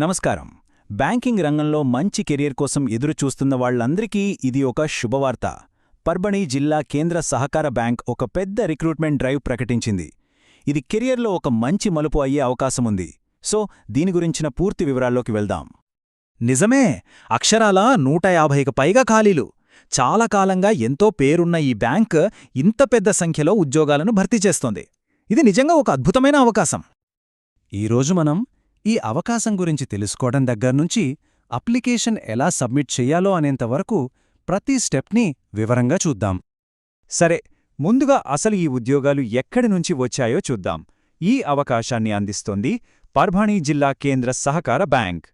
నమస్కారం. బ్యాంకింగ్ రంగంలో మంచి కెరీర్ కోసం ఎదురు చూస్తున్న వాళ్ళందరికీ ఇది ఒక శుభవార్త. పర్బణి జిల్లా కేంద్ర సహకార బ్యాంక్ ఒక పెద్ద రిక్రూట్మెంట్ డ్రైవ్ ప్రకటించింది. ఇది కెరియర్లో ఒక మంచి మలుపు అయ్యే అవకాశముంది సో దీని గురించిన పూర్తి వివరాల్లోకి వెళ్దాం. నిజమే! అక్షరాల నూట యాభైకి పైగా ఖాళీలు. చాలా కాలంగా ఎంతో పేరున్న ఈ బ్యాంక్ ఇంత పెద్ద సంఖ్యలో ఉద్యోగాలను భర్తీ చేస్తోంది. ఇది నిజంగా ఒక అద్భుతమైన అవకాశం. ఈరోజు మనం ఈ అవకాశం గురించి తెలుసుకోవడం దగ్గర్నుంచి అప్లికేషన్ ఎలా సబ్మిట్ చెయ్యాలో అనేంతవరకు ప్రతి స్టెప్ని వివరంగా చూద్దాం. సరే ముందుగా అసలు ఈ ఉద్యోగాలు ఎక్కడి నుంచి వచ్చాయో చూద్దాం. ఈ అవకాశాన్ని అందిస్తోంది పర్భాణీ జిల్లా కేంద్ర సహకార బ్యాంక్.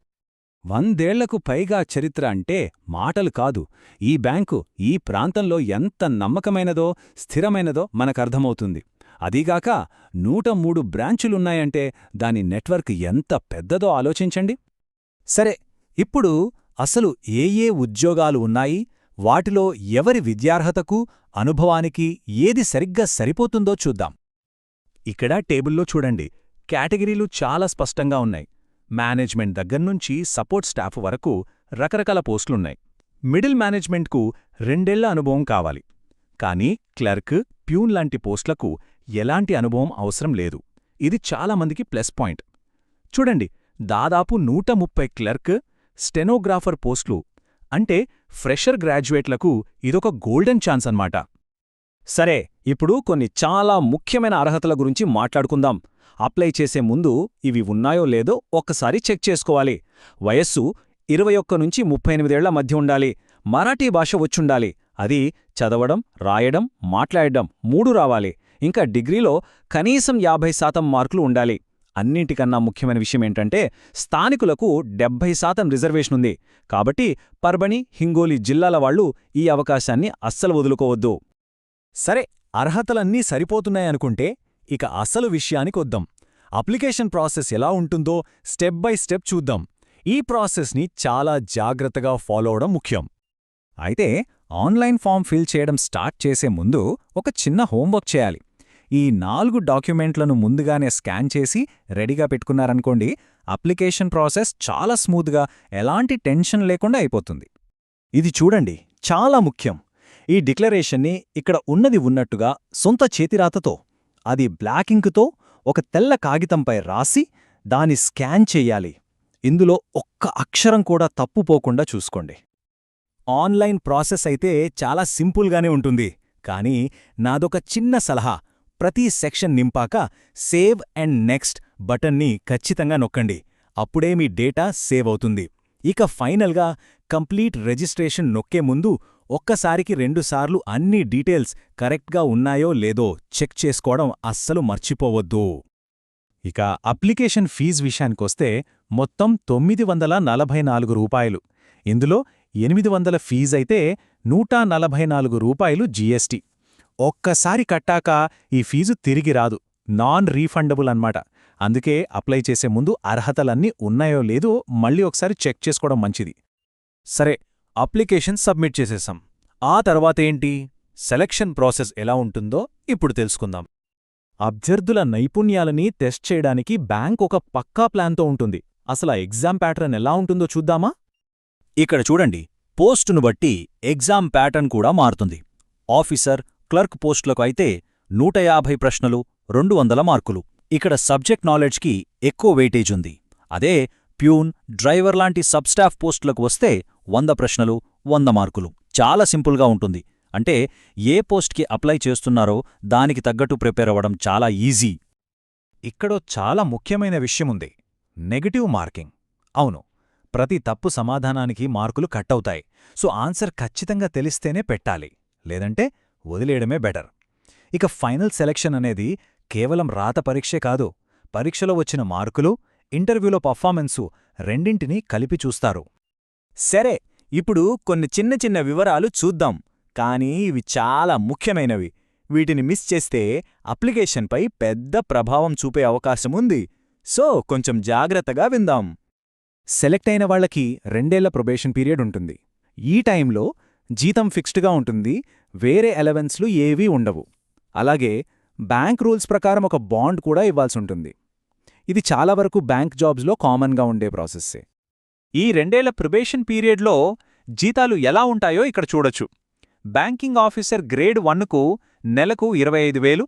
వందేళ్ళకు పైగా చరిత్ర అంటే మాటలు కాదు. ఈ బ్యాంకు ఈ ప్రాంతంలో ఎంత నమ్మకమైనదో స్థిరమైనదో మనకర్థమవుతుంది అదీగాక నూట మూడు బ్రాంచులున్నాయంటే దాని నెట్వర్క్ ఎంత పెద్దదో ఆలోచించండి. సరే ఇప్పుడు అసలు ఏ ఏ ఉద్యోగాలు ఉన్నాయి? వాటిలో ఎవరి విద్యార్హతకు అనుభవానికి ఏది సరిగ్గా సరిపోతుందో చూద్దాం. ఇక్కడ టేబుల్లో చూడండి. కేటగిరీలు చాలా స్పష్టంగా ఉన్నాయి. మేనేజ్మెంట్ దగ్గర్నుంచి సపోర్ట్ స్టాఫ్ వరకు రకరకాల పోస్టులున్నాయి. మిడిల్ మేనేజ్మెంట్కు రెండేళ్ళ అనుభవం కావాలి. కానీ క్లర్క్ ప్యూన్ లాంటి పోస్టులకు ఎలాంటి అనుభవం అవసరం లేదు. ఇది చాలామందికి ప్లస్ పాయింట్. చూడండి దాదాపు నూట ముప్పై క్లర్క్ స్టెనోగ్రాఫర్ పోస్టులు అంటే ఫ్రెషర్ గ్రాడ్యుయేట్లకు ఇదొక గోల్డెన్ ఛాన్స్ అన్నమాట. సరే ఇప్పుడు కొన్ని చాలా ముఖ్యమైన అర్హతల గురించి మాట్లాడుకుందాం. అప్లై చేసే ముందు ఇవి ఉన్నాయో లేదో ఒక్కసారి చెక్ చేసుకోవాలి. వయస్సు ఇరవై ఒక్క నుంచి ముప్పై ఎనిమిదేళ్ళ మధ్య ఉండాలి. మరాఠీ భాష వచ్చుండాలి. అది చదవడం రాయడం మాట్లాడడం మూడు రావాలి. ఇంకా డిగ్రీలో కనీసం యాభై శాతం మార్కులు ఉండాలి. అన్నింటికన్నా ముఖ్యమైన విషయమేంటంటే స్థానికులకు డెబ్బై శాతం రిజర్వేషన్ ఉంది. కాబట్టి పర్బణి హింగోలి జిల్లాల వాళ్ళు ఈ అవకాశాన్ని అస్సలు వదులుకోవద్దు. సరే అర్హతలన్నీ సరిపోతున్నాయనుకుంటే ఇక అసలు విషయానికొద్దాం అప్లికేషన్ ప్రాసెస్ ఎలా ఉంటుందో స్టెప్ బై స్టెప్ చూద్దాం. ఈ ప్రాసెస్ని చాలా జాగ్రత్తగా ఫాలో అవడం ముఖ్యం. అయితే ఆన్లైన్ ఫామ్ ఫిల్ చేయడం స్టార్ట్ చేసే ముందు ఒక చిన్న హోంవర్క్ చేయాలి. ఈ నాలుగు డాక్యుమెంట్లను ముందుగానే స్కాన్ చేసి రెడీగా పెట్టుకున్నారనుకోండి అప్లికేషన్ ప్రాసెస్ చాలా స్మూత్గా ఎలాంటి టెన్షన్ లేకుండా అయిపోతుంది. ఇది చూడండి చాలా ముఖ్యం. ఈ డిక్లరేషన్ని ఇక్కడ ఉన్నది ఉన్నట్టుగా సొంత చేతిరాతతో అది బ్లాక్ ఇంకుతో ఒక తెల్ల కాగితంపై రాసి దాని స్కాన్ చెయ్యాలి ఇందులో ఒక్క అక్షరం కూడా తప్పుపోకుండా చూసుకోండి. ఆన్లైన్ ప్రాసెస్ అయితే చాలా సింపుల్గానే ఉంటుంది. కానీ నాదొక చిన్న సలహా. ప్రతి సెక్షన్ నింపాక సేవ్ అండ్ నెక్స్ట్ బటన్ని ఖచ్చితంగా నొక్కండి. అప్పుడే మీ డేటా సేవ్ అవుతుంది. ఇక ఫైనల్గా కంప్లీట్ రిజిస్ట్రేషన్ నొక్కే ముందు ఒక్కసారికి రెండుసార్లు అన్ని డీటెయిల్స్ కరెక్ట్గా ఉన్నాయో లేదో చెక్ చేసుకోవడం అస్సలు మర్చిపోవద్దు. ఇక అప్లికేషన్ ఫీజు విషయానికొస్తే మొత్తం తొమ్మిది వందల నలభై నాలుగు రూపాయలు. ఇందులో ఎనిమిది వందల ఫీజైతే నూట నలభై నాలుగు రూపాయలు జీఎస్టీ. ఒక్కసారి కట్టాక ఈ ఫీజు తిరిగి రాదు. నాన్ రీఫండబుల్ అన్నమాట. అందుకే అప్లై చేసే ముందు అర్హతలన్నీ ఉన్నాయో లేదో మళ్ళీ ఒకసారి చెక్ చేసుకోవడం మంచిది. సరే అప్లికేషన్ సబ్మిట్ చేసేసాం. ఆ తర్వాతేంటి సెలక్షన్ ప్రాసెస్ ఎలా ఉంటుందో ఇప్పుడు తెలుసుకుందాం. అభ్యర్థుల నైపుణ్యాలని టెస్ట్ చేయడానికి బ్యాంక్ ఒక పక్కా ప్లాన్తో ఉంటుంది. అసలు ఆ ఎగ్జామ్ ప్యాటర్న్ ఎలా ఉంటుందో చూద్దామా? ఇక్కడ చూడండి పోస్టును బట్టి ఎగ్జామ్ ప్యాటర్న్ కూడా మారుతుంది. ఆఫీసర్ క్లర్క్ పోస్టులకు అయితే నూట యాభై ప్రశ్నలు రెండు వందల మార్కులు. ఇక్కడ సబ్జెక్ట్ నాలెడ్జ్కి ఎక్కువ వెయిటేజ్ ఉంది. అదే ప్యూన్ డ్రైవర్ లాంటి సబ్స్టాఫ్ పోస్టులకు వస్తే వంద ప్రశ్నలు వంద మార్కులు. చాలా సింపుల్గా ఉంటుంది. అంటే ఏ పోస్ట్కి అప్లై చేస్తున్నారో దానికి తగ్గట్టు ప్రిపేర్ అవ్వడం చాలా ఈజీ. ఇక్కడో చాలా ముఖ్యమైన విషయముంది నెగటివ్ మార్కింగ్. అవును. ప్రతి తప్పు సమాధానానికి మార్కులు కట్టవుతాయి. సో ఆన్సర్ ఖచ్చితంగా తెలిస్తేనే పెట్టాలి. లేదంటే వదిలేయడమే బెటర్. ఇక ఫైనల్ సెలక్షన్ అనేది కేవలం రాత పరీక్షే కాదు. పరీక్షలో వచ్చిన మార్కులు ఇంటర్వ్యూలో పర్ఫార్మెన్సు రెండింటినీ కలిపి చూస్తారు. సరే ఇప్పుడు కొన్ని చిన్న చిన్న వివరాలు చూద్దాం. కానీ ఇవి చాలా ముఖ్యమైనవి. వీటిని మిస్ చేస్తే అప్లికేషన్పై పెద్ద ప్రభావం చూపే అవకాశముంది. సో కొంచెం జాగ్రత్తగా విందాం. సెలెక్ట్ అయిన వాళ్ళకి రెండేళ్ళ ప్రొబేషన్ పీరియడ్ ఉంటుంది. ఈ టైంలో జీతం ఫిక్స్డ్గా ఉంటుంది వేరే ఎలవెన్స్లు ఏవీ ఉండవు. అలాగే బ్యాంక్ రూల్స్ ప్రకారం ఒక బాండ్ కూడా ఇవ్వాల్సి ఉంటుంది. ఇది చాలా వరకు బ్యాంక్ జాబ్స్లో కామన్గా ఉండే ప్రాసెస్సే. ఈ రెండేళ్ళ ప్రొబేషన్ పీరియడ్లో జీతాలు ఎలా ఉంటాయో ఇక్కడ చూడొచ్చు. బ్యాంకింగ్ ఆఫీసర్ గ్రేడ్ వన్కు నెలకు ఇరవై ఐదు వేలు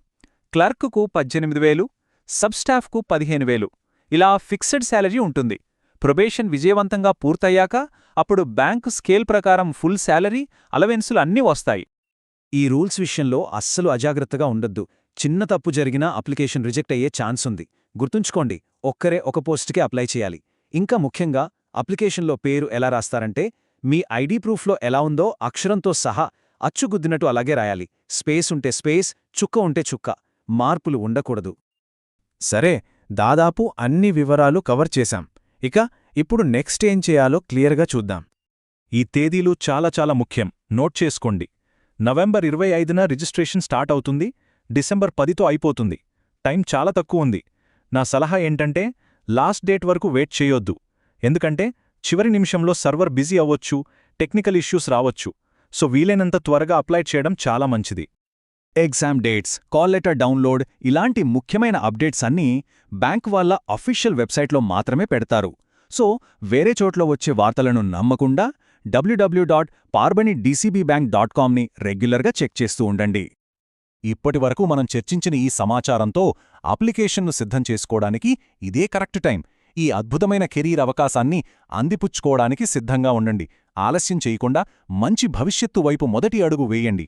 క్లర్క్కు పద్దెనిమిది వేలు సబ్స్టాఫ్కు పదిహేను వేలు. ఇలా ఫిక్స్డ్ శాలరీ ఉంటుంది. ప్రొబేషన్ విజయవంతంగా పూర్తయ్యాక అప్పుడు బ్యాంకు స్కేల్ ప్రకారం ఫుల్ శాలరీ అలవెన్సులు అన్నీ వస్తాయి. ఈ రూల్స్ విషయంలో అస్సలు అజాగ్రత్తగా ఉండొద్దు. చిన్న తప్పు జరిగినా అప్లికేషన్ రిజెక్ట్ అయ్యే ఛాన్స్ ఉంది. గుర్తుంచుకోండి ఒక్కరే ఒక పోస్ట్కే అప్లై చేయాలి. ఇంకా ముఖ్యంగా అప్లికేషన్లో పేరు ఎలా రాస్తారంటే మీ ఐడి ప్రూఫ్లో ఎలా ఉందో అక్షరంతో సహా అచ్చుగుద్దినట్టు అలాగే రాయాలి. స్పేస్ ఉంటే స్పేస్ చుక్క ఉంటే చుక్క. మార్పులు ఉండకూడదు. సరే దాదాపు అన్ని వివరాలు కవర్ చేశాం. ఇక ఇప్పుడు నెక్స్ట్ ఏం చేయాలో క్లియర్గా చూద్దాం. ఈ తేదీలు చాలా చాలా ముఖ్యం. నోట్ చేసుకోండి. నవంబర్ ఇరవై ఐదున రిజిస్ట్రేషన్ స్టార్ట్ అవుతుంది. డిసెంబర్ పదితో అయిపోతుంది. టైం చాలా తక్కువ ఉంది. నా సలహా ఏంటంటే లాస్ట్ డేట్ వరకు వెయిట్ చేయొద్దు. ఎందుకంటే చివరి నిమిషంలో సర్వర్ బిజీ అవ్వచ్చు టెక్నికల్ ఇష్యూస్ రావచ్చు. సో వీలైనంత త్వరగా అప్లై చేయడం చాలా మంచిది. Exam dates call letter download ఇలాంటి ముఖ్యమైన అప్డేట్స్ అన్నీ బ్యాంక్ వాళ్ళ అఫీషియల్ వెబ్సైట్లో మాత్రమే పెడతారు. సో వేరే చోట్ల వచ్చే వార్తలను నమ్మకుండా W W dot Parbhani DCB bank dot కామ్ని రెగ్యులర్గా చెక్ చేస్తూ ఉండండి. ఇప్పటివరకు మనం చర్చించిన ఈ సమాచారంతో అప్లికేషన్ను సిద్ధం చేసుకోవడానికి ఇదే కరెక్ట్ టైం. ఈ అద్భుతమైన కెరీర్ అవకాశాన్ని అందిపుచ్చుకోవడానికి సిద్ధంగా ఉండండి. ఆలస్యం చేయకుండా మంచి భవిష్యత్తు వైపు మొదటి అడుగు వేయండి.